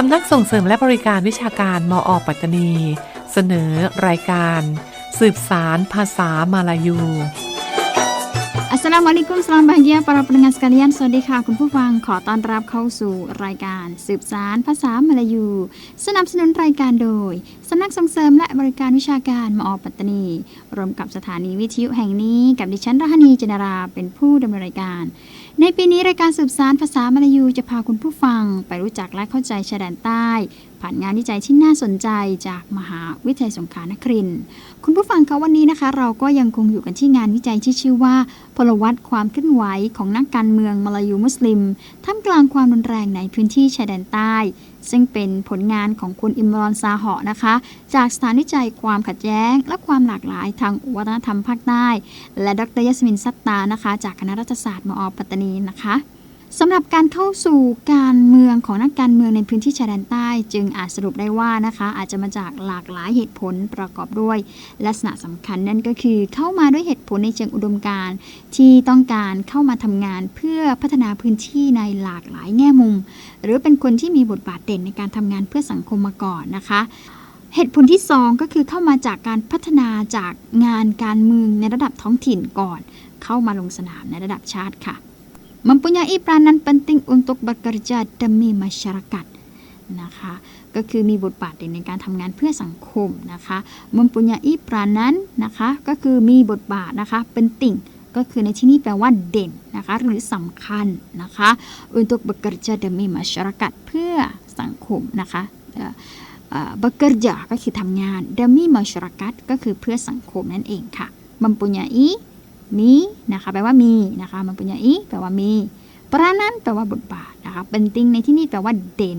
สำนักส่งเสริมและบริการวิชาการมอปัตตานี เสนอรายการ สืบสารภาษามาลายู Assalamualaikum salam bahagia para pendengar sekalian สวัสดีค่ะ คุณผู้ฟังขอต้อนรับเข้าสู่รายการ สืบสารภาษามาลายู สนับสนุนรายการโดยสำนักส่งเสริมและบริการวิชาการมอปัตตานี รวมกับสถานีวิทยุแห่งนี้ กับดิฉันรหนีเจนราเป็นผู้ดำเนินรายการ ในปีนี้รายการสืบสารภาษามลายูจะพาคุณผู้ฟังไปรู้จักและเข้าใจชายแดนใต้ ผ่านงานวิจัยที่น่าสนใจจากมหาวิทยาลัยสงขลานครินทร์คุณผู้ฟังคะวันนี้นะคะ เราก็ยังคงอยู่กันที่งานวิจัยที่ชื่อว่า พลวัตความเคลื่อนไหวของนักการเมืองมาลายูมุสลิมท่ามกลางความรุนแรงในพื้นที่ชายแดนใต้ ซึ่งเป็นผลงานของคุณอิมรอนซาเหาะนะคะ จากสถานวิจัยความขัดแย้ง และความหลากหลายทางวัฒนธรรมภาคใต้ และดรยสมินซัตตานะคะ จากคณะรัฐศาสตร์มอปัตตานีนะคะ สำหรับการเข้าสู่การเมืองของนักการเมืองในพื้นที่ชายแดนใต้ จึงอาจสรุปได้ว่านะคะ อาจจะมาจากหลากหลายเหตุผลประกอบด้วย ลักษณะสำคัญนั่นก็คือเข้ามาด้วยเหตุผลในเชิงอุดมการณ์ที่ต้องการเข้ามาทำงานเพื่อพัฒนาพื้นที่ในหลากหลายแง่มุม หรือเป็นคนที่มีบทบาทเด่นในการทำงานเพื่อสังคมมาก่อนนะคะเหตุผลที่ 2 ก็คือเข้ามาจากการพัฒนาจากงานการเมืองในระดับท้องถิ่นก่อน เข้ามาลงสนามในระดับชาติค่ะ mempunyai peranan penting untuk bekerja demi masyarakat นะคะก็คือมีบทบาทในการทำงานเพื่อสังคมนะคะ mempunyai peranan นะคะก็คือมีบทบาทนะคะเป็นติ่งก็คือในที่นี้แปลว่าเด่นนะคะหรือสำคัญนะคะ untuk bekerja demi masyarakat เพื่อสังคมนะคะบักเกอร์จาก็คือทำงานดามิมาชรักัตก็คือเพื่อสังคมนั่นเองค่ะมัมปุญญาอี นะคะแปลว่ามีนะคะ mempunyai แปลว่ามีปรานั้นแปลว่าบทบาทนะคะเป็นติงในที่นี้แปลว่าเด่น